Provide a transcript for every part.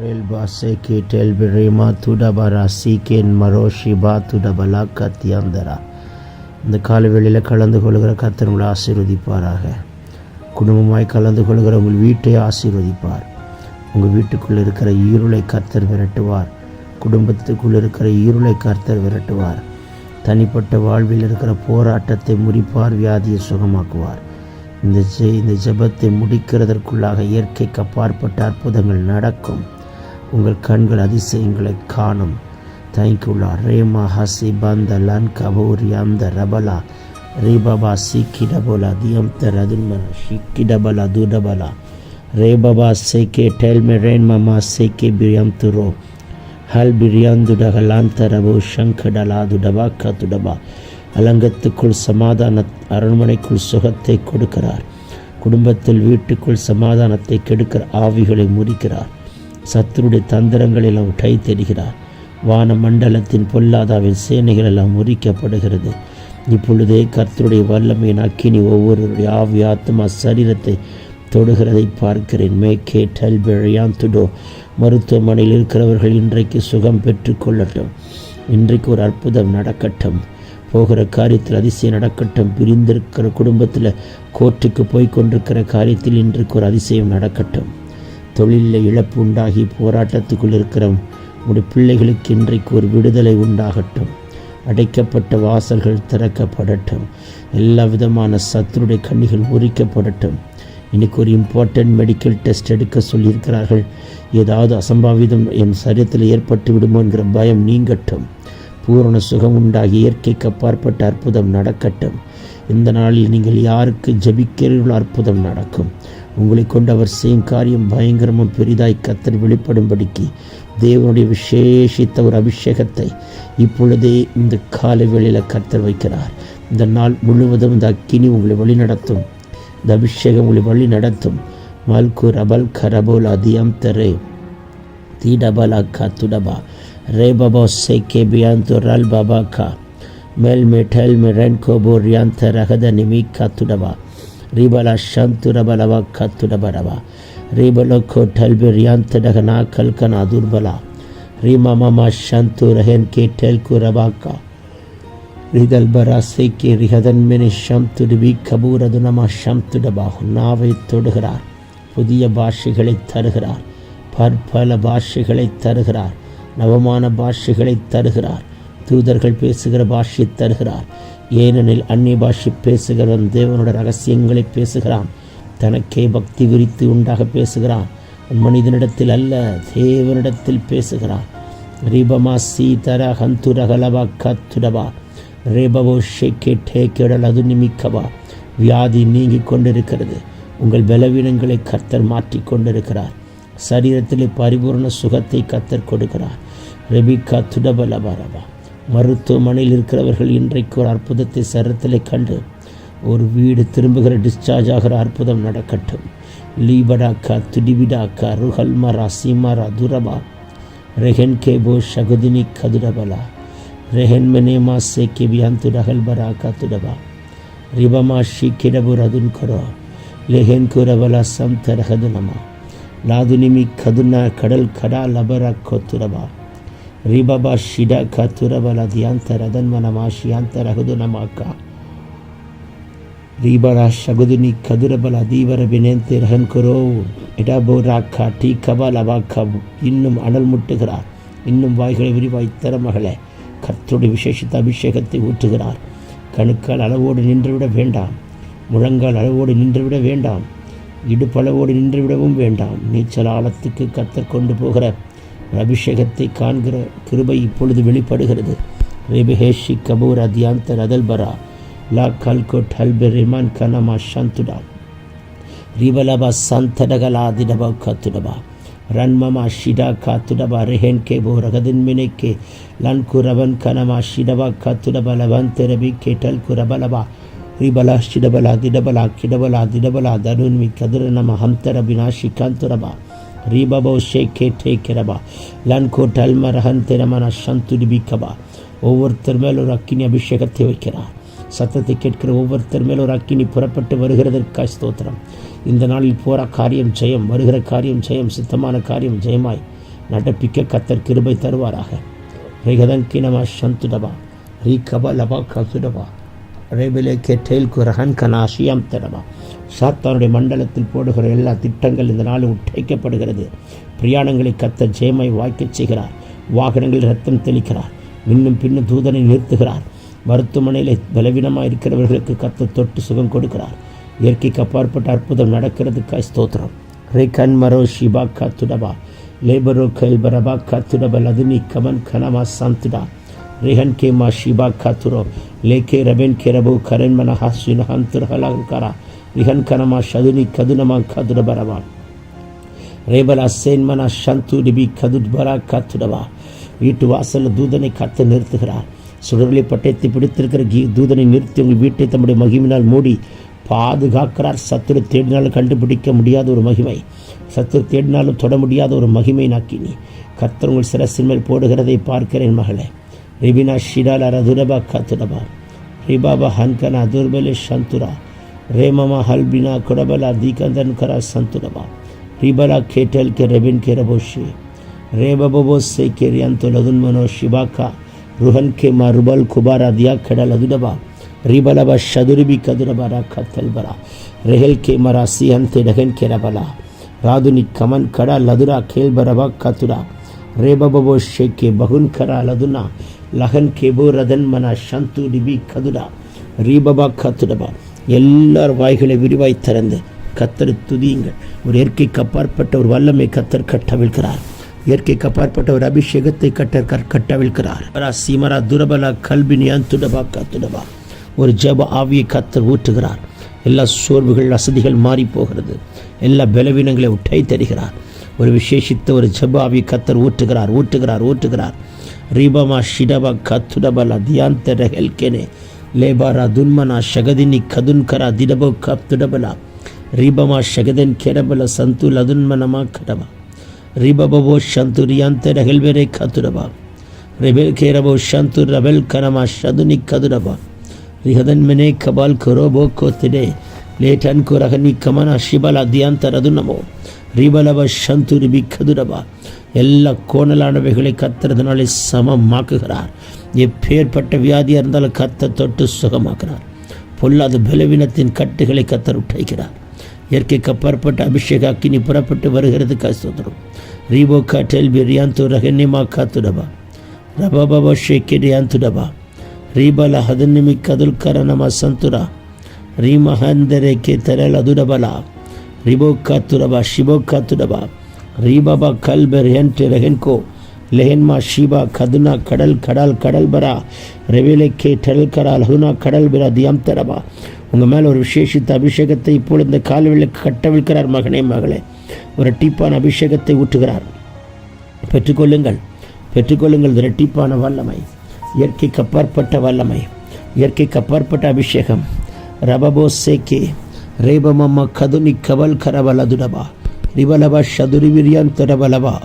Relba seke telberema tudabara சீக்கேன் மரோஷிபா tudabala கத்தியாந்தரா இந்த காலவெளியில் கலந்து கொள்கிற கத்தர் உங்களை ஆசீர்வதிப்பாராக. குடும்பமாய் கலந்து கொள்கிற உங்கள் வீட்டை ஆசீர்வதிப்பார். உங்கள் வீட்டுக்குள்ளே இருக்கிற ஈருளை கர்த்தர் விரட்டுவார். குடும்பத்துக்குள் இருக்கிற ஈருளை கர்த்தர் விரட்டுவார். தனிப்பட்ட வாழ்வில் இருக்கிற போராட்டத்தை முறிப்பார் வியாதியை சுகமாக்குவார். இந்த ஜெ இந்த ஜெபத்தை முடிக்கிறதற்குள்ளாக இயற்கைக்கு அப்பாற்பட்ட அற்புதங்கள் நடக்கும். உங்கள் கண்கள் அதிசயங்களை காணும். தேங்க்யூலா ரேமா ஹசி பந்த லன் கபூரி அந்த ரபலா ரேபபா சீக்கிடபோலா தியம் ரதுன்மன ஷிக்கிடபலா துடபலா ரேபபா சேகே டெல்மே ரேன் மமா சேகே பிரியம் துரோ ஹல் பிரியாந்துடகலாந்தரபு ஷங்கடலாதுடபா கதுடபா அலங்கத்துக்குள் சமாதான அரண்மனைக்குள் சுகத்தை கொடுக்கிறார் குடும்பத்தில் வீட்டுக்குள் சமாதானத்தை கெடுக்கிற ஆவிகளை முறிக்கிறார் சத்துருடைய தந்திரங்களில் எல்லாம் கை தெரிகிறார். வான மண்டலத்தின் பொல்லாதாவின் சேனைகள் எல்லாம் முறிக்கப்படுகிறது. இப்பொழுதே கர்த்தருடைய வல்லமையின் அக்கினி ஒவ்வொருவருடைய ஆவி ஆத்மா சரீரத்தை தொடுகிறதை பார்க்கிறேன். மேக்கே டெல்பெழியான் துடோ மருத்துவமனையில் இருக்கிறவர்கள் இன்றைக்கு சுகம் பெற்றுக்கொள்ளட்டும் இன்றைக்கு ஒரு அற்புதம் நடக்கட்டும். போகிற காரியத்தில் அதிசயம் நடக்கட்டும். பிரிந்திருக்கிற குடும்பத்தில் கோர்ட்டுக்கு போய் கொண்டிருக்கிற காரியத்தில் இன்றைக்கு ஒரு அதிசயம் நடக்கட்டும். தொழிலில் இழப்பு உண்டாகி போராட்டத்துக்குள் இருக்கிற உடைய பிள்ளைகளுக்கு இன்றைக்கு ஒரு விடுதலை உண்டாகட்டும். அடைக்கப்பட்ட வாசல்கள் திறக்கப்படட்டும். எல்லா விதமான சத்துருடைய கண்ணிகள் உரிக்கப்படட்டும். இன்னைக்கு ஒரு இம்பார்ட்டன்ட் மெடிக்கல் டெஸ்ட் எடுக்க சொல்லியிருக்கிறார்கள். ஏதாவது அசம்பாவிதம் என் சரீரத்தில் ஏற்பட்டு விடுமோ என்கிற பயம் நீங்கட்டும். பூரண சுகம் உண்டாகி இயற்கைக்கு அப்பாற்பட்ட அற்புதம் நடக்கட்டும். இந்த நாளில் நீங்கள் யாருக்கு ஜபிக்கிறீர்களோ அற்புதம் நடக்கும். உங்களை கொண்டு அவர் செய்யும் காரியம் பயங்கரமும் பெரிதாய் கத்தர் வெளிப்படும்படிக்கு தேவனுடைய விசேஷித்த ஒரு அபிஷேகத்தை இப்பொழுதே இந்த காலை வேளையில் கத்தர் வைக்கிறார். இந்த நாள் முழுவதும் இந்த அக்கினி உங்களை வழிநடத்தும் இந்த அபிஷேகம் உங்களை வழி நடத்தும். மல்கு ரபல் கரபோல் அதியம் தரே. தீடபலா கா துடபா ரே பபா சேகே பியான் ரல் பாபா கா. மேல் மே டெல் மே ரென் கோபோ ரியாந்த தரகத நிமி கா துடபா ரிபலா ஷந்து ரபலவா கா துடபரவா ரிபலோ கோ கல்கனா துர்பலா ரிமா மமா ஷந்து ரஹன் கே டெல் கு ரிதல் பராசை கே ரிஹதன் மெனி ஷம்து வி கபூரது நம ஷம்து நாவை தொடுகிறார் புதிய பாஷைகளை தருகிறார் பற்பல பாஷைகளை தருகிறார் நவமான பாஷைகளை தருகிறார் தூதர்கள் பேசுகிற பாஷை தருகிறார் ஏனெனில் அந்நிய பாஷை பேசுகிறவன் தேவனோட ரகசியங்களை பேசுகிறான். தனக்கே பக்தி விரித்து உண்டாக பேசுகிறான். மனிதனிடத்தில் அல்ல தேவனிடத்தில் பேசுகிறான். ரீபமா சீதர ஹந்துரகலவா கத்துடவா. ரேபவோ கேட்டே கேடல் அது நிமிக்கவா வியாதி நீங்கி கொண்டிருக்கிறது. உங்கள் பலவீனங்களை கர்த்தர் மாற்றி கொண்டிருக்கிறார். சரீரத்திலே பரிபூர்ண சுகத்தை கத்தர் கொடுக்கிறார். ரெபிகா துடபலபாரபா மருத்துவமனையில் இருக்கிறவர்கள் இன்றைக்கு ஒரு அற்புதத்தை சரத்திலே கண்டு ஒரு வீடு திரும்புகிற டிஸ்சார்ஜ் ஆகிற அற்புதம் நடக்கட்டும். லீபடாக்கா துடிவிடாக்கா ருஹல்மரா சீமரா துரபா ரெஹென் கேபோ ஷகுதினி கதுடபலா ரெஹென் மெனேமா சே பியாந்து ரகல்பரா கதுடபா ரிபமா ஷீக்கிடபு ரதுன் கரோ லெஹென் குரபலா சம் தரகதுனமா லாதுனிமி கதுனா கடல் கடா லபரா கொத்துரபா ரிபபா ஷிட கத்துரபல தியாந்த ரதன்மனமா ஷியாந்த ரகுதுனமாக்க ரீபரா ஷகுதுனி கதுரபல அதீவர பினேந்து ரஹன் குரோ. இடபோராக்கா டீ கபா லபாக்கா இன்னும் அனல் முட்டுகிறார். இன்னும் வாய்களை விரிவாய் தர மகளே. கர்த்தருடைய விசேஷித்த அபிஷேகத்தை ஊற்றுகிறார். கணுக்கால் அளவோடு நின்றுவிட வேண்டாம். முழங்கால் அளவோடு நின்றுவிட வேண்டாம். இடுப்பளவோடு நின்றுவிடவும் வேண்டாம். நீச்சல் ஆழத்துக்கு கத்தர் கொண்டு போகிற அபிஷேகத்தை காண்கிற கிருபை இப்பொழுது வெளிப்படுகிறது. ரிபஹேஷி கபூர் அத்யாந்தர் அதல்பரா லா கல்கோட் ஹல்பர் ரிமான் கனமா ஷந்துடா. ரிவலபா சந்தடகலா திடபா கத்துடபா. ரன்மமா ஷிடா காத்துடபா ரெஹென் கே போ ரகதின் மினைக்கே. லன் குரவன் கனமா ஷிடபா காத்துடபா லவன் தெரபி கேட்டல் குரபலபா. ரிபலா ஷிடபலா திடபலா கிடபலா திடபலா தருண்மி கதிர நம ஹம்தரபினா ஷிகாந்துரபா ரிபபோ ஷேகே டேக்கிறபா லன்கோ டல்ம ரஹன் திரமன சந்துடிபிக்கபா ஒவ்வொருத்தர் மேலும் ஒரு அக்கினி அபிஷேகத்தை வைக்கிறார் சத்தத்தை கேட்கிற ஒவ்வொருத்தர் மேல் ஒரு அக்கினி புறப்பட்டு வருகிறதற்காய் ஸ்தோத்திரம் இந்த நாளில் போகிற காரியம் ஜெயம் வருகிற காரியம் ஜெயம் சித்தமான காரியம் ஜெயமாய் நடப்பிக்க கத்தர் கிருபை தருவாராக ரிகதங்கினமா சந்துடபா ரீ கபா லபா கசுடபா ரேபிலே கெட்டேல் குரகன் கனாசியம் தடபா சாத்தானுடைய மண்டலத்தில் போடுகிற எல்லா திட்டங்கள் இந்த நாளில் உட்டைக்கப்படுகிறது. பிரயாணங்களை கத்த ஜேமை வாய்க்கச் செய்கிறார். வாகனங்களில் ரத்தம் தெளிக்கிறார். இன்னும் பின்னும் தூதனை நிறுத்துகிறார். மருத்துவமனையில் பலவீனமாக இருக்கிறவர்களுக்கு கத்த தொட்டு சுகம் கொடுக்கிறார். இயற்கைக்கு அப்பாற்பட்ட அற்புதம் நடக்கிறதுக்காய் ஸ்தோத்திரம். ரே கண்மரோ ஷிபா காத்துடபா லேபரோ கெல்பரபா காத்துடப அதுனி கமன் கனமா சாந்துடா. ריהן כמה ஷிபா காத்துரோ לקי רבן כרבו קרן מנחה סינהן תרחלן קרא, ריהן קרמה שדוני קדונמן קדור ברמה. ரேபலா சேன்மனா சந்து டிபி கதுட் பரா காத்துடவா வீட்டு வாசலில் தூதனை காத்து நிறுத்துகிறார் சுடர்களை பட்டயத்தை பிடித்திருக்கிற கீ தூதனை நிறுத்தி உங்கள் வீட்டை தம்முடைய மகிமினால் மூடி பாதுகாக்கிறார் சத்துரு தேடினாலும் கண்டுபிடிக்க முடியாத ஒரு மகிமை சத்துரு தேடினாலும் தொட முடியாத ஒரு மகிமை நாக்கினி கத்தர் உங்கள் சிரசின் மேல் போடுகிறதை பார்க்கிறேன் மகளே ರಿಬಿನಾ ಶಿಡಾಲ ರಧುರಬ ಕತುರಬ ರಿಬಾಬ ಹನ್ಕನ ದುರ್ಬಲೆ ಶಂತುರ ರೇಮಮ ಹಲ್ಬಿನ ಕೊಡಬಲ ದಿಕಂದನ್ ಕರ ಸಂತುರಬ ರಿಬಲ ಖೇಟಲ್ ಕೆ ರೆಬಿನ್ ಕೆ ರಬೋಶಿ ರೇಬಬೋ ಸೆ ಕೆ ರಿಯಂತು ಲದುನ್ ಮನೋ ಶಿಬಾಕ ರುಹನ್ ಕೆ ಮಾ ರುಬಲ್ ಕುಬಾರ ದಿಯಾ ಖಡ ಲದುಡಬ ರಿಬಲಬ ಶದುರಿಬಿ ಕದುರಬ ರ ಕತ್ತಲ್ ಬರ ರೆಹೆಲ್ ಕೆ ಮರ ಸಿಹಂತೆ ಡಗನ್ ಕೆ ರಬಲ ರಾದುನಿ ಕಮನ್ ಕಡ ಲದುರ ಖೇಲ್ ಬರಬ ಕತುರ ರೇಬಬೋ ಶೇಕೆ ಬಹುನ್ ಕರ ಲದುನ லகன் கெபு ரதன் மன சந்து டிபி கதுடா ரீபபா கத்துடபா எல்லார் வாய்களை விரிவாய் திறந்து கத்தர் துதியுங்கள் ஒரு இயற்கைக்கு அப்பாற்பட்ட ஒரு வல்லமை கத்தர் கட்டவிழ்கிறார் இயற்கைக்கு அப்பாற்பட்ட ஒரு அபிஷேகத்தை கட்டர் கட்டவிழ்கிறார் சீமரா துரபலா கல்பினி அந்துடபா கத்துடபா ஒரு ஜப ஆவியை கத்தர் ஊற்றுகிறார் எல்லா சோர்வுகள் வசதிகள் மாறி போகிறது எல்லா பலவீனங்களை உட்டை தருகிறார் ஒரு விசேஷித்த ஒரு ஜபாவி கத்தர் ஊற்றுகிறார் ஊற்றுகிறார் ஊற்றுகிறார். ரீபமா ஷிடபா கத்துடபலா தியாந்த ரஹெல்கெனே லேபாரா துன்மனா ஷகதினி கதுன்கரா திடபோ கப்துடபலா. ரிபமா ஷகதன் கெரபல சந்து லதுன்மனமா கடபா. ரிபபோ ஷந்து ரியாந்த ரஹெல்வெரே கத்துடபா. ரெபெல் கேரபோ ஷந்து ரபெல் கரமா ஷதுனி கதுடபா. ரிஹதன் மெனே கபால் கரோபோ கோத்திடே லேட்டன் குரகனி கமனா ஷிபலா தியாந்த ரதுனமோ ரிபலவ சந்துரு பிக்கதுரபா எல்லா கோணலானவைகளை கத்துறதுனாலே சமமாக்குகிறார். எப்பேற்பட்ட வியாதியாக இருந்தாலும் கத்த தொட்டு சுகமாக்குறார். பொல்லாத பலவீனத்தின் கட்டுகளை கத்தர் உட்டைக்கிறார் இயற்கைக்கு அப்பாற்பட்ட அபிஷேக அக்கினி புறப்பட்டு வருகிறது கஸ்தோத்திரம் ரீபோ டெல்பி பிரியாந்து ரகன்னிமா காத்துடபா. ரபபபா ஷேக்கிரியாந்துடபா ரீபல ஹதன்னிமி கதுல் கரணமா சந்துரா. ரீமஹந்தரே கே தரல் அதுடபலா ரிபோக்காத்துரபா ஷிபோக்காத்துடபா ரீபாபா கல்பர் ஹென்ட் ரெஹென்கோ லெஹென்மா ஷீபா கதுனா கடல் கடல் கடல் பரா ரெவிலைக்கே டெல் கடால் ஹுனா கடல் பிரா தியாம் தரபா உங்கள் மேலே ஒரு விசேஷித்த அபிஷேகத்தை இப்போது இந்த கால்வெளிக்கு கட்டவிழ்க்கிறார் மகனே மகளே. ஒரு டீப்பான அபிஷேகத்தை ஊற்றுகிறார் பெற்றுக்கொள்ளுங்கள். பெற்றுக்கொள்ளுங்கள் இரட்டிப்பான வல்லமை. இயற்கைக்கு அப்பாற்பட்ட வல்லமை. இயற்கைக்கு அப்பாற்பட்ட அபிஷேகம். ரபபோ சேக்கே ರೇಬಮಮ್ಮ ಕದುನಿ ಕಬಲ್ ಕರಬಲದುಡಬ ரிபலப ஷதுரிவிரியான் திரபலபா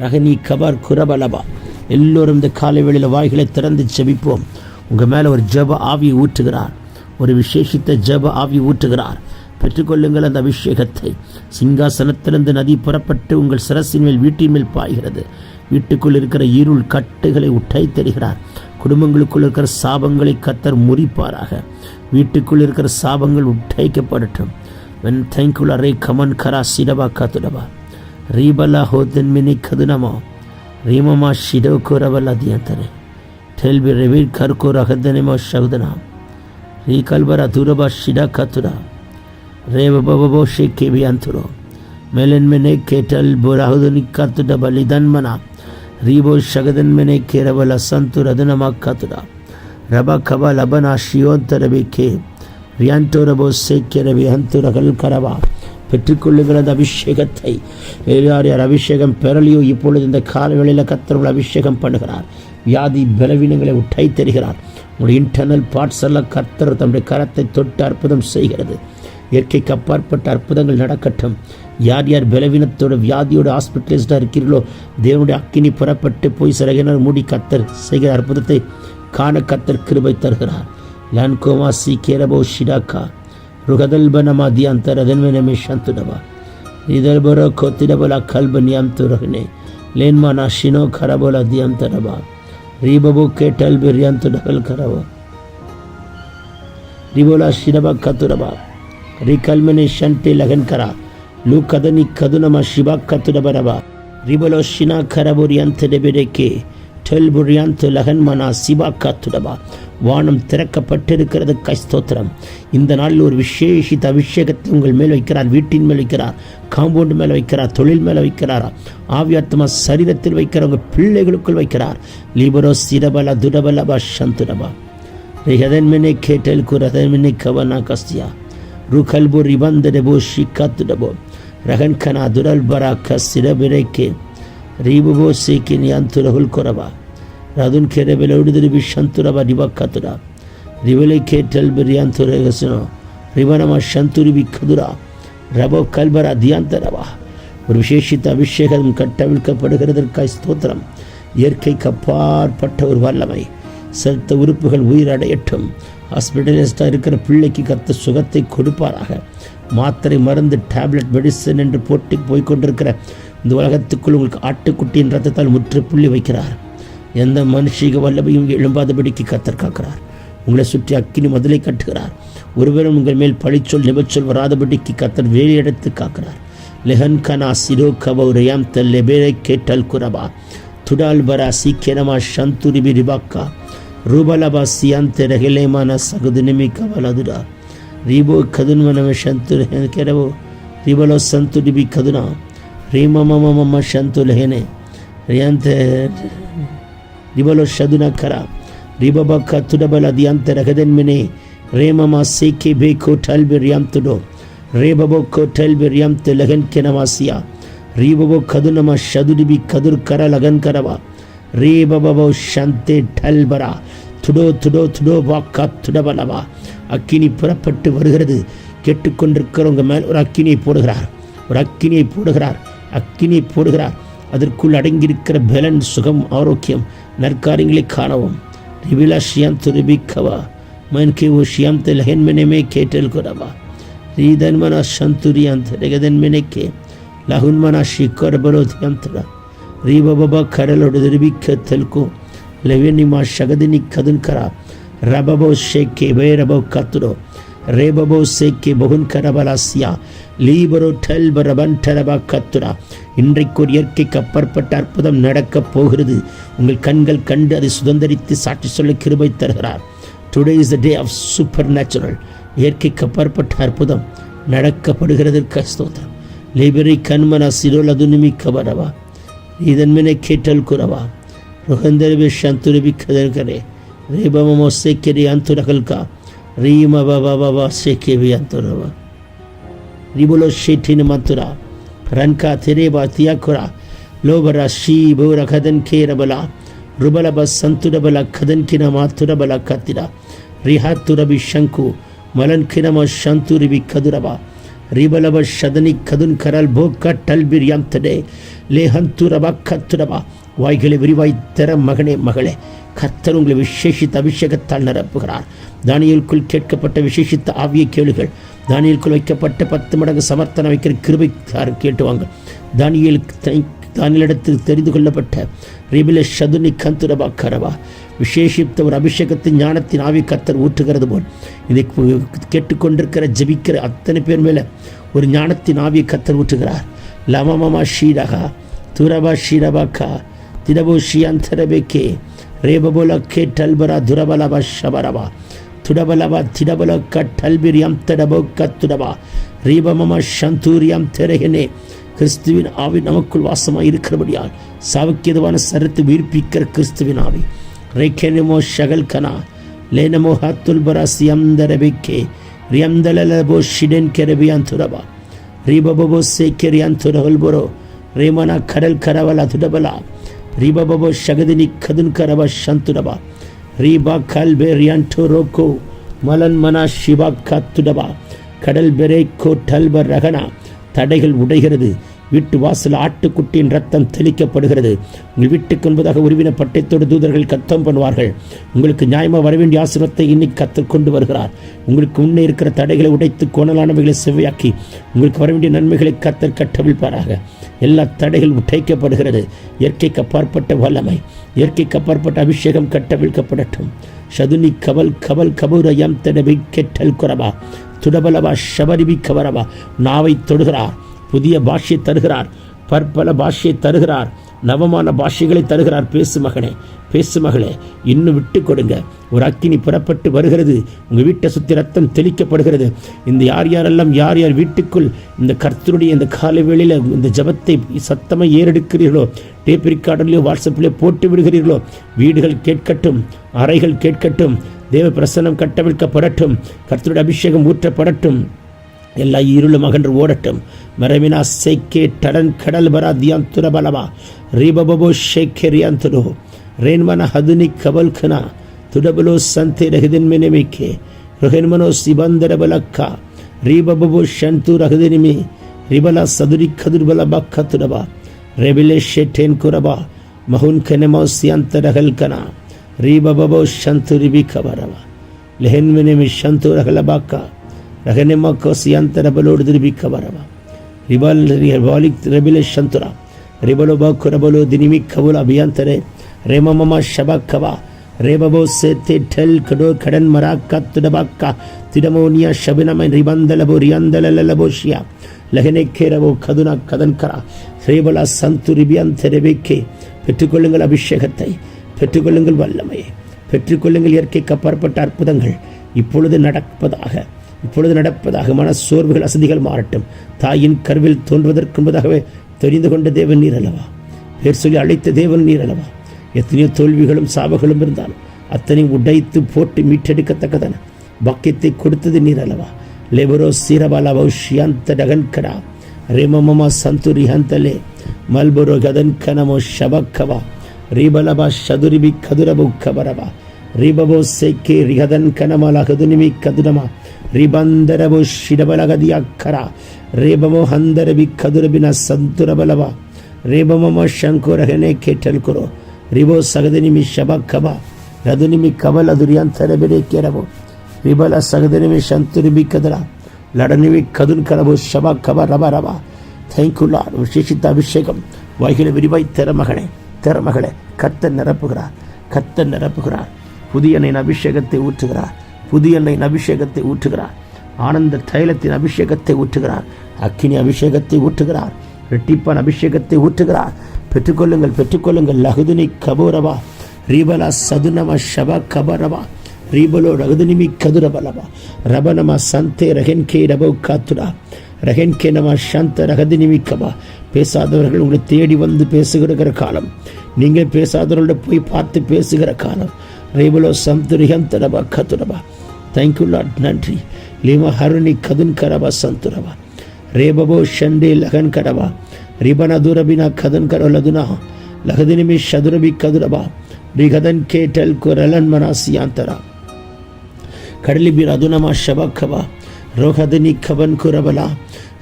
ரகனி கபர் குரபலபா எல்லோரும் இந்த காலை வேளையில் வாய்களை திறந்து ஜெபிப்போம் உங்கள் மேலே ஒரு ஜப ஆவி ஊற்றுகிறார் ஒரு விசேஷித்த ஜப ஆவி ஊற்றுகிறார் பெற்றுக்கொள்ளுங்கள் அந்த அபிஷேகத்தை சிங்காசனத்திலிருந்து நதி புறப்பட்டு உங்கள் சிரசின் மேல் வீட்டின் மேல் பாய்கிறது வீட்டுக்குள் இருக்கிற இருள் கட்டுகளை உட்டை தருகிறார் குடும்பங்களுக்குள் இருக்கிற சாபங்களை கத்தர் முறிப்பாராக. வீட்டுக்குள் இருக்கிற சாபங்கள் உட்டைக்கப்படட்டும். வென் தேங்குல ரே கமன் கரா சிடபா கத்துடபா ரீபலா ஹோதன் மினி கதுனமோ ரீமமா ஷிடோ கோரவல் அதியந்தரே டெல்பி ரெவீர் கர்கோ ரகதனமோ ஷகுதனாம் ரீ கல்பரா தூரபா ஷிடா கத்துடா ரே பபோ ஷே கேபி அந்துரோ மேலன் மினே கேட்டல் புராகுதனி கத்துடபா Litton மனா Mana. Ribo Shagadan Mene Keravala Santura Danama Katuda. Rabba Kaba Labana Shiontarabi Ke. அந்துரகல் கரவா Anturagal பெற்றுக்கொள்ளுகிற அந்த அபிஷேகத்தை யார் யார் அபிஷேகம் பெறலையோ இப்பொழுது இந்த காலவேளையில் கத்தர்கள் அபிஷேகம் பண்ணுகிறார் வியாதி பலவீனங்களை உட்டை தருகிறார் உங்களுடைய இன்டர்னல் பார்ட்ஸ் எல்லாம் கர்த்தர் தம்முடைய கரத்தை தொட்டு அற்புதம் செய்கிறது இயற்கைக்கு அப்பாற்பட்ட அற்புதங்கள் நடக்கட்டும் யார் யார் பலவீனத்தோட வியாதியோட ஹாஸ்பிட்டலிஸ்டாக இருக்கிறீர்களோ தேவனுடைய அக்கினி புறப்பட்டு போய் சிறகினர் மூடி கத்தர் செய்கிற அற்புதத்தை காண கத்தர் கிருபை தருகிறார். லான்கோமா சி கேரபோ ஷிடாக்கா. ருகதல்பனமா தியாந்தரதன்மை நமிஷாந்துடவா இதல்பரோ கோத்திரபலா கல்பனியாம் துரகனே லேன்மானா ஷினோ கரபோலா தியாந்தரபா. ரீபபோ கேட்டல் பிரியாந்து டகல் கரவோ. ரிபோலா ஷிரபா கத்துரபா ரிகல்மனே ஷன்டே லகன் கரா ಕರ ಲು ಕದನಿ ಕದುನಮ ಶಿಬ ಕತುಡಬರಬ ರಿಬಲೋ ಶಿನ ಖರಬುರಿಯಂತ ಡೆಬೆಡೆಕೆ டெல் புரியாந்து லகன்மனா சிவா காத்துடபா வானம் திறக்கப்பட்டிருக்கிறது கைஸ்தோத்திரம் இந்த நாளில் ஒரு விசேஷித்த அபிஷேகத்தை உங்கள் மேல் வைக்கிறார் வீட்டின் மேல் வைக்கிறார் காம்பவுண்ட் மேலே வைக்கிறார் தொழில் மேலே வைக்கிறாரா ஆவியாத்மா சரீரத்தில் வைக்கிற உங்கள் பிள்ளைகளுக்குள் வைக்கிறார் லிபரோ சிரபல துடபலபா சந்துடபா ரிஹதன்மெனே கேட்டல் குரதன்மெனே கவனா கஸ்தியா ருகல்பு ரிபந்தடபோ ஷிக்காத்துடபோ ரகன் கனா துரல் பராக்க சிரபிரைக்கே ರಿಬುಬೋ ಸೇಕಿ ನಿಯಂತುರಹುಲ್ ಕೊರಬ ರಾದುನ್ ಕೆರೆ ಬೆಲೆ ಉಡಿದ್ರೆ ಬಿಶಂತುರಬ ರಿಬಕ್ಕತುರ ರಿಬಲೆ ಕೇಟಲ್ ಬಿರಿಯಾಂತುರಗಸನೋ ரிவனம சந்துரி விக்கதுரா ரபோ கல்பரா தியாந்தரவா ஒரு விசேஷித்த அபிஷேகம் கட்டவிழ்க்கப்படுகிறதற்காய் ஸ்தோத்திரம் இயற்கைக்கு அப்பாற்பட்ட ஒரு வல்லமை செலுத்த உறுப்புகள் உயிரடையட்டும் ஹாஸ்பிட்டலிஸ்டாக இருக்கிற பிள்ளைக்கு கத்த சுகத்தை கொடுப்பாராக மாத்திரை மருந்து டேப்லெட் மெடிசன் என்று போட்டி போய்கொண்டிருக்கிற இந்த உலகத்துக்குள் உங்களுக்கு ஆட்டுக்குட்டியின் ரத்தத்தால் முற்றுப்புள்ளி வைக்கிறார். எந்த மனுஷிக வல்லமையும் எழும்பாதபடிக்கு கத்தர் காக்கிறார். உங்களை சுற்றி அக்கினி முதலை கட்டுகிறார். ஒருவரும் உங்கள் மேல் பழிச்சொல் நிபச்சொல் வராதபடிக்கு கத்தர் வேலை எடுத்து காக்கிறார். லெஹன் கனா சிரோ கபௌரயாம் தல்லெபேரை கேட்டல் குரபா. துடால் பரா சீக்கிரமா சந்துரிபி ரிபாக்கா. ரூபலபா சியாந்த ரஹிலேமான சகுது రీబో కదును మనమ శంతులహేన కెరవో రీబలో సంతుడి బి కదున రీమ మమ మమ శంతులహేనే రియంత రిబలో షదున కరా రిబబ కతుడబల దియంత రగదెన్మినే రేమమ సేకే బే కోటల్ బిర్యంతుడో రేబబో కోటల్ బిర్యంత లగన్ కెనవాసియా రీబబో కదునమ షదుడిబి కదుర్ కర లగన్ కరవా రేబబో శాంతే ఠల్ బరా துடோ துடோ துடோ வாக்கா துடபலவா அக்கினி புறப்பட்டு வருகிறது. கேட்டுக்கொண்டிருக்கிறவங்க மேல் ஒரு அக்கினியை போடுகிறார். ஒரு அக்கினியை போடுகிறார். அக்கினியை போடுகிறார். அதற்குள் அடங்கியிருக்கிற பலன் சுகம் ஆரோக்கியம் நற்காரியங்களை காணவும். ரிவிலா ஷியாம் துருபிக்கவா. மன்கே ஓ ஷியாம் தெலஹென்மெனமே கேட்டல் குரவா ரீதன்மனா சந்துரியாந்த் ரெகதன்மெனக்கே லகுன்மனா ஷிக்கர் பரோதியாந்தரா ரீபபா கரலோடு திருபிக்க தெல்கோ. லெவனிமா ஷகதினி கதுன்கரா ரபபோ ஷேக்கே வேரபோ கத்துரோ ரேபபோ சேக்கே பகுன் கரபலாசியா லீபரோ டெல் பரபன் டரபா கத்துரா இன்றைக்கு ஒரு இயற்கைக்கு அப்பாற்பட்ட அற்புதம் நடக்கப் போகிறது உங்கள் கண்கள் கண்டு அதை சுதந்திரித்து சாட்சி சொல்ல கிருபை தருகிறார் today is the day of supernatural இயற்கைக்கு அப்பாற்பட்ட அற்புதம் நடக்கப்படுகிறது கஸ்தோத்திரம் லீபரி கண்மனா சிரோல் அதுனுமி கபரவா இதன்மினை கேட்டல் குறவா ಕೇಟಲ್ ಕುರವ ರುಹಂದರಬಿ ಶಂತುರಬಿ ಕದರ್ಕರೆ ರೇಬಮ ಸೆಕೆರಿ ಅಂತುರಕಲ್ಕ ರೀಮ ಬಾಬಾ ಬಾಬಾ ಸೆಕೆಬಿ ಅಂತುರವ ರಿಬುಲೋ ಶೇಠಿನ ಮಂತುರ ರನ್ಕ ತೆರೇಬ ತಿಯಾಕುರ ಲೋಬರ ಶೀ ಬೋರ ಕದನ್ ಕೇರಬಲ ರುಬಲಬ ಸಂತುರಬಲ ಕದನ್ಕಿನ ಮಾತುರಬಲ ಕತ್ತಿರ ರಿಹಾತುರಬಿ ಶಂಕು ಮಲನ್ಕಿನಮ ಶಂತುರಿಬಿ ಕದುರಬ ரிபலப ஷதனி கதுன் கரல் போக்க டல்பிரியாம் தடே லேஹந்துரபா கத்துரவா வாய்களை விரிவாய் தர மகனே மகளே கர்த்தர் உங்களை விசேஷித்த அபிஷேகத்தால் நிரப்புகிறார் தானியலுக்குள் கேட்கப்பட்ட விசேஷித்த ஆவிய கேளுகள் தானியலுக்குள் வைக்கப்பட்ட பத்து மடங்கு சமர்த்தனம் வைக்கிற கிருபை கேட்டுவாங்க தானியலுக்கு தானிலிடத்தில் தெரிந்து கொள்ளப்பட்ட ரிபில சதுனி கந்துரபா கரவா. விசேஷித்த ஒரு அபிஷேகத்தின் ஞானத்தின் ஆவி கத்தர் ஊற்றுகிறது போல். இதை கேட்டுக்கொண்டிருக்கிற ஜபிக்கிற அத்தனை பேர் மேலே ஒரு ஞானத்தின் ஆவி கத்தர் ஊற்றுகிறார். லமமமா ஷீரகா துரபா ஷீரபாக்கா திடபோ ஷியாந்தரபேக்கே ரேபபோல கே டல்பரா துரபலபா ஷபரபா துடபலபா திடபலோ க டல்பிரியம் தடபோ கத்துடபா ரீபமம ஷந்தூரியம் தெரகினே கிறிஸ்துவின் ஆவி நமக்குள் வாசமாக இருக்கிறபடியால் சாவுக்கியதுவான சரத்து உயிர்ப்பிக்கிற கிறிஸ்துவின் ஆவி. ரேக்கெனமோ ஷகல் கனா லேனமோ ஹத்துல் பராசியம் ரபிக்கே ரியம் ஷிடென் கெரபியான் துரபா ரீபபோ சேக்கெரியான் துரவல்புரோ ரேமனா கடல் கரவல துடபலா ரீபபோ ஷகதினி கதுன் கரப சந்துடபா ரீபா கல்பே ரியான்டோ ரோக்கோ மலன் மனா ஷிபா கத்துடபா கடல் பெரே கோ டல்பர் ரகனா தடைகள் உடைகிறது. வீட்டு வாசல் ஆட்டுக்குட்டியின் ரத்தம் தெளிக்கப்படுகிறது. உங்கள் வீட்டுக்கு என்பதாக உருவின பட்டயத்தோடு தூதர்கள் கத்தம் பண்ணுவார்கள். உங்களுக்கு நியாயமாக வர வேண்டிய ஆசிரத்தை இன்னைக்கு கத்தர் கொண்டு வருகிறார். உங்களுக்கு முன்னே இருக்கிற தடைகளை உடைத்து கோணலானவைகளை செவ்வையாக்கி உங்களுக்கு வர வேண்டிய நன்மைகளை கத்தர் கட்டவிழ்ப்பாராக. எல்லா தடைகள் உடைக்கப்படுகிறது. இயற்கைக்கு அப்பாற்பட்ட வல்லமை இயற்கைக்கு அப்பாற்பட்ட அபிஷேகம் கட்டவிழ்க்கப்படட்டும். சதுனி கவல் கவல் கபூரயம் தடவை கெட்டல் குறவா துடபலவா ஷபரிபி கவரவா நாவை தொடுகிறார். புதிய பாஷ்யை தருகிறார். பற்பல பாஷ்யை தருகிறார். நவமான பாஷைகளை தருகிறார் பேசு மகனே பேசு மகளே இன்னும் விட்டு கொடுங்க. ஒரு அக்கினி புறப்பட்டு வருகிறது. உங்கள் வீட்டை சுத்தி ரத்தம் தெளிக்கப்படுகிறது. இந்த யார் யாரெல்லாம் யார் யார் வீட்டுக்குள் இந்த கர்த்தருடைய இந்த காலை வேளையில் இந்த ஜபத்தை சத்தமாக ஏறெடுக்கிறீர்களோ டேப் ரிகார்டர்லையோ வாட்ஸ்அப்லையோ போட்டு விடுகிறீர்களோ வீடுகள் கேட்கட்டும் அறைகள் கேட்கட்டும் தேவ பிரசனம் கட்டவிழ்க்கப்படட்டும் கர்த்தருடைய அபிஷேகம் ஊற்றப்படட்டும். எல்லா இருளும் அகன்று ஓடட்டும். மரமினா செக்கே டடன் கடல் பராத்தியான் துரபலமா ரீபபோ ஷேக்கேரியான் துரு ரேன்மன ஹதுனி கபல் கனா துடபுலோ சந்தே ரஹிதின் மினிமிக்கே. ருஹென்மனோ சிபந்தர பலக்கா ரீபபோ ஷந்து ரஹதினிமி ரிபலா சதுரி கதுர்பல பக்கா துடபா ரெபிலே ஷெட்டேன் குரபா மகுன் கெனமோ சியந்த ரஹல் கனா ரீபபோ ஷந்து ரிபி கபரவா லெஹென்மினிமி ஷந்து ரஹல பக்கா రగనెమకోసియంత రబలో దిరిబిక్క బరవ రిబల్ రిబాలిక్ రబిల శంతురా రిబలో బకురబలో దినిమిక్కవుల అభియంతరే రేమమమ శబక్కవా రేబబో సేతే ఠెల్ కడో కడన్ మరాక్క తుడబక్క తిడమోనియ శబినమ రిబందలబో రియందలలబోషియా லகனைக்கேரவோ கதுனா கதன்கரா ஸ்ரீபலா சந்து ரிபியந்த ரெபிக்கே பெற்றுக்கொள்ளுங்கள் அபிஷேகத்தை பெற்றுக்கொள்ளுங்கள் வல்லமையை பெற்றுக்கொள்ளுங்கள் இயற்கைக்கு அப்பாற்பட்ட அற்புதங்கள் இப்பொழுது நடப்பதாக இப்பொழுது நடப்பதாக மன சோர்வுகள் அசதிகள் மாறட்டும். தாயின் கருவில் தோன்றுவதற்கு தோன்றுவதற்கும்பதாகவே தெரிந்து கொண்ட தேவன் நீர் அல்லவா? பேர் சொல்லி அழைத்த தேவன் நீர் அல்லவா? எத்தனையோ தோல்விகளும் சாபங்களும் இருந்தாலும் அத்தனை உடைத்து போட்டு மீட்டெடுக்கத்தக்கதன. பாக்கியத்தை கொடுத்தது நீர் அல்லவா? லெபரோ சீரபாலா பௌஷ்யாந்த டகன்கடா. ரிமமமா சந்துரி ஹந்தலே. மல்புரோ கதன் கனமோ ஷபக்கவா. ரீபலபா சதுரிபி கதுரபு கபரவா ಸೆಕ್ಕೆ ರಿಹದನ್ ಕನಮಲ ಹದುನಿಮಿ ಕದುನಮ ರಿಬಂದರಬು ಶಿಡಬಲಗದಿ ಅಕ್ಕರ ರೇಬಮೋ ಹಂದರಬಿ ಕದುರಬಿನ ಸಂತುರಬಲವ ರೇಬಮಮ ಶಂಕುರಹನೆ ಕೆಟ್ಟಲ್ಕುರು ರಿಬೋ ಸಗದನಿಮಿ ಶಬಕ್ಕಬ ರದುನಿಮಿ ಕಬಲ ದುರ್ಯಾಂತರಬಿಡೆ ಕೆರಬು ರಿಬಲ ಸಗದನಿಮಿ ಶಂತುರಿಬಿ ಕದರ ಲಡನಿವಿ கதுன் கரபு ஷபா கப ரப ரபா தேங்க்யூலார் விசேஷித்த அபிஷேகம் வைகளை விரிவாய் திறமகனே திறமகளே கத்த நிரப்புகிறார் கத்த நிரப்புகிறார் புதிய எண்ணெயின் அபிஷேகத்தை ஊற்றுகிறார். புதிய எண்ணெயின் அபிஷேகத்தை ஊற்றுகிறார். ஆனந்த தைலத்தின் அபிஷேகத்தை ஊற்றுகிறார். அக்கினி அபிஷேகத்தை ஊற்றுகிறார். ரெட்டிப்பான் அபிஷேகத்தை ஊற்றுகிறார். பெற்றுக்கொள்ளுங்கள் பெற்றுக்கொள்ளுங்கள். லகுதினி கபூரவா. ரீபலா சதுனம ஷப கபரவா. ரீபலோ ரகுதினிமி கதுரபலவா. ரபனம சந்தே ரஹென்கே ரபோ காத்துடா. ரஹென்கே நம சாந்த ரகதினிமிக்கவா பேசாதவர்கள் உங்களை தேடி வந்து பேசுகிற காலம். நீங்கள் பேசாதவர்களோட போய் பார்த்து பேசுகிற காலம். ரேபுலோ சம்துரிகம் தரபா கதுரபா தேங்க்யூ லாட் நன்றி லிம ஹருணி கதுன் கரபா சந்துரபா ரேபபோ ஷண்டே லகன் கடபா ரிபன துரபினா கதன் கடலதுனா லகதினிமி ஷதுரபி கதுரபா ரிகதன் கேட்டல் குரலன் மனாசியாந்தரா கடலிபி ரதுனமா ஷபக்கவா ரோகதினி கவன் குரபலா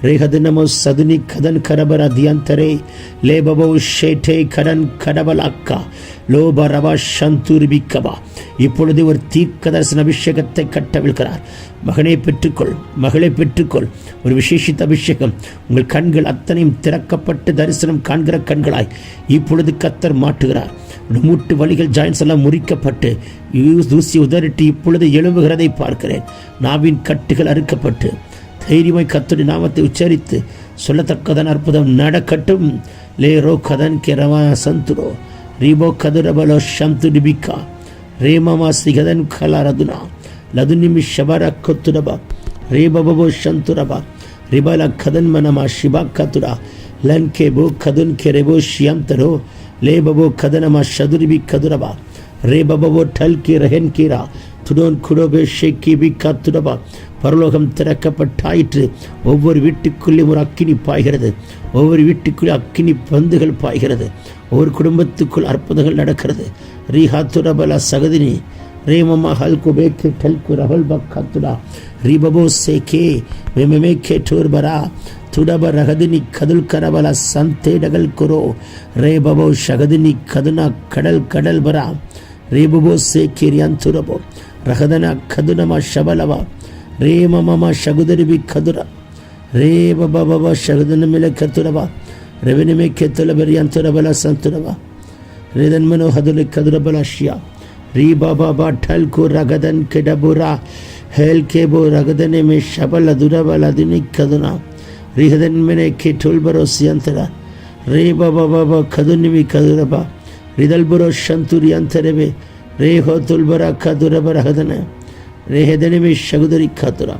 ರೇಹದನಮೋ ಸದುನಿ ಕದನ್ ಕರಬರ ದಿಯಂತರೆ ಲೇಬಬೋ ಶೇಠೆ ಕಡನ್ கடபலாக்க லோப ரவா சந்தூர்பிக்கவா இப்பொழுது ஒரு தீர்க்க தரிசன அபிஷேகத்தை கட்டவிழ்கிறார் மகனை பெற்றுக்கொள் மகளை பெற்றுக்கொள் ஒரு விசேஷித்த அபிஷேகம் உங்கள் கண்கள் அத்தனையும் திறக்கப்பட்டு தரிசனம் காண்கிற கண்களாய் இப்பொழுது கத்தர் மாட்டுகிறார் உங்கள் மூட்டு வலிகள் ஜாயின்ஸ் எல்லாம் முறிக்கப்பட்டு யூ- தூசி உதறிட்டு இப்பொழுது எழும்புகிறதை பார்க்கிறேன் நாவின் கட்டுகள் அறுக்கப்பட்டு தைரியமாய் கத்துடைய நாமத்தை உச்சரித்து சொல்லத்தக்கதன் அற்புதம் நடக்கட்டும். லேரோ கதன் கிரவா சந்துரோ. ரீபோ கதுரபலோ ஷந்து டிபிகா ரேமமா சிகதன் கலா ரதுனா லதுனிமி ஷபர கொத்துரபா. ரேபபோ ஷந்துரபா. ரிபல கதன் மனமா ஷிபா கத்துடா லன் கேபோ கதுன் கெரேபோ ஷியம் தரோ லே பபோ கதனமா ஷதுரிபி கதுரபா. ரே பபோ டல் கி ரஹன் கீரா துடோன் குடோபே ஷேக்கி காத்துடபா கத்துடபா பரலோகம் திறக்கப்பட்டாயிற்று. ஒவ்வொரு வீட்டுக்குள்ளே ஒரு அக்கினி பாய்கிறது. ஒவ்வொரு வீட்டுக்குள்ளே அக்கினி பந்துகள் பாய்கிறது. ஒவ்வொரு குடும்பத்துக்குள் அற்புதங்கள் நடக்கிறது. ரீஹா துரபல சகதினி. ரேமமா ஹல்கு பேக்கே டல்கு ரஹல் பக்கத்துடா ரீபபோ சேகே கேட்டூர் பரா. துடப ரகதினி கதுல் கரபல சந்தேடகல் குரோ. ரே பபோ ஷகதினி கதுனா கடல் கடல் பரா. ರೇಬುಬೋ ಸೇಕಿರಿಯಂತುರಬೋ ರಹದನ ಖದುನಮ ಶಬಲವ ರೇಮಮಮ ಶಗುದರಿಬಿ ಖದುರ ರೇಬಬಬ ಶಗುದನ ಮೇಲೆ ಕತುರವ ರವಿನಿಮೆ ಕೆತ್ತಲ ಬೆರಿಯಂತುರಬಲ ಸಂತುರವ ರೇದನ್ಮನೋ ಹದುಲಿ ಕದುರಬಲ ಶಿಯ ರೀ ಬಾಬಾ ಠಲ್ಕು ರಗದನ್ ಕೆಡಬುರ ಹೇಲ್ ಕೇಬೋ ರಗದನೆ ಮೇ ಶಬಲ ದುರಬಲ ದಿನಿ ಕದುನ ರಿಹದನ್ಮೆನೆ ಕೆಟುಲ್ ಬರೋಸಿ ಅಂತರ ರೇ ಬಾಬಾ ಬಾಬಾ ಕದುನಿಮಿ ಕದುರಬ ರಿದಲ್ಬುರೋ ಶಂತುರಿ ಅಂತರವೆ ರೇ ಹೋತುಲ್ಬರ ಕದುರಬರ ಹದನ ರೇ ಹೆದನಿಮೆ ಶಗುದರಿ ಖಾತುರ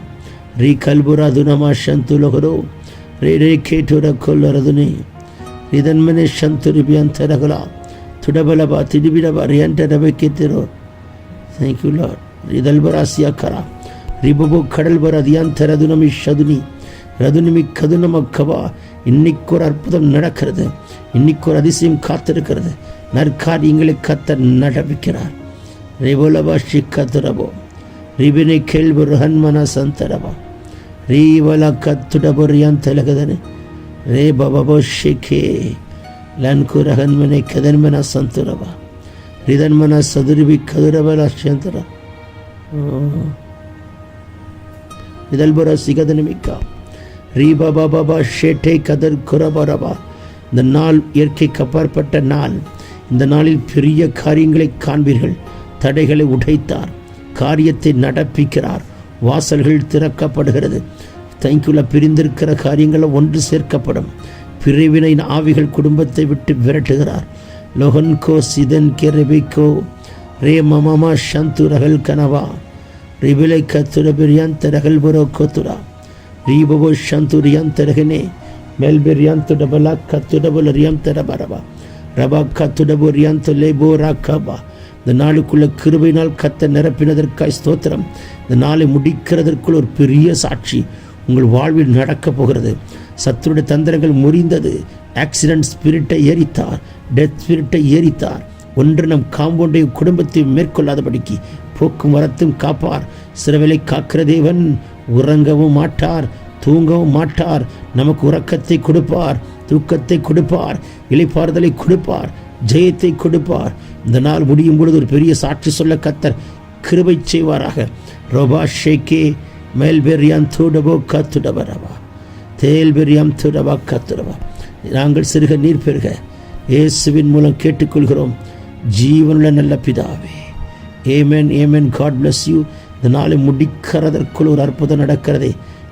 ರೀ ಕಲ್ಬುರ ದುನಮ ಶಂತುಲಹರು ರೇ ರೇ ಖೇಟುರ ಕೊಲ್ಲರದುನಿ ರಿದನ್ಮನೆ ಶಂತುರಿಬಿ ಅಂತರಗಲ ತುಡಬಲಬ ತಿಡಿಬಿಡಬ ರಿಯಂಟರಬೆ ಕೆತ್ತಿರೋ ಥ್ಯಾಂಕ್ ಯು ಲಾರ್ಡ್ ರಿದಲ್ಬರ ಸಿಯಾಕರ ரிபபோ கடல் வர அதியாந்த ரதுனமி ஷதுனி ரதுனிமி கதுனமக்கவா இன்னைக்கு ஒரு அற்புதம் நடக்கிறது இன்னைக்கு ஒரு அதிசயம் காத்திருக்கிறது நற்காரியங்களை கத்தர் நடப்பிக்கிறார் ரிபுலபா ஷிக்கத்துரபோ ரிபினை கேள்வி ருஹன்மன சந்தரபா ரீவல கத்துடபுரியான் தெலகதனு ரே பபபோ ஷிக்கே லன்கு ரஹன்மனை கதன்மன சந்துரபா ரிதன்மன சதுர்வி கதுரபல சந்தர இதல்புர சிகதனுமிக்கா ரீபபா பபா ஷேட்டை கதர் குரபரபா இந்த நாள் இயற்கைக்கு அப்பாற்பட்ட நாள். இந்த நாளில் பெரிய காரியங்களை காண்பீர்கள். தடைகளை உடைத்தார். காரியத்தை நடப்பிக்கிறார். வாசல்கள் திறக்கப்படுகிறது. தங்கிக்குள்ள பிரிந்திருக்கிற காரியங்களை ஒன்று சேர்க்கப்படும். பிரிவினை ஆவிகள் குடும்பத்தை விட்டு விரட்டுகிறார். லொஹன்கோ சிதன் கெரபிகோ ரே மமமா ஷந்து ரகல் கனவா. ரிபிலை கத்துரபிரியான் தரகல் புரோ கோத்துரா. ரீபவோ ஷந்து ரியான் தரகனே. மெல்பெரியான் துடபலா கத்துடபுல ரியான் தரபரவா ரபாக்கா துடபோ யான் தொல்லைபோ ராக்காபா இந்த நாளுக்குள்ள கிருபையினால் கத்த நிரப்பினதற்காய் ஸ்தோத்திரம். இந்த நாளை முடிக்கிறதற்குள் ஒரு பெரிய சாட்சி. உங்கள் வாழ்வில் நடக்கப் போகிறது. சத்துருடைய தந்திரங்கள் முறிந்தது. ஆக்சிடென்ட் ஸ்பிரிட்டை எரித்தார் டெத் ஸ்பிரிட்டை எரித்தார் ஒன்று நம் காம்பவுண்டையும் குடும்பத்தையும் மேற்கொள்ளாதபடிக்கு போக்கும் வரத்தும் காப்பார். சிறவிலை காக்கிற தேவன் உறங்கவும் மாட்டார். தூங்கவும் மாட்டார். நமக்கு உறக்கத்தை கொடுப்பார். தூக்கத்தை கொடுப்பார். இலைப்பாறுதலை கொடுப்பார். ஜெயத்தை கொடுப்பார். இந்த நாள் முடியும் பொழுது ஒரு பெரிய சாட்சி சொல்ல கத்தர் கிருபை செய்வாராக. ரோபா ஷேக்கே மேல்பெரியாம் தூடபோ கத்துடபரவா தேல்பெரியாம் துடபா கத்துடவா நாங்கள் சிறுக நீர் பெறுக இயேசுவின் மூலம் கேட்டுக்கொள்கிறோம். ஜீவனுள்ள நல்ல பிதாவே. ஏமேன் ஏமேன் காட் பிளஸ் யூ இந்த நாளை முடிக்கிறதற்குள் ஒரு அற்புதம் நடக்கிறதே.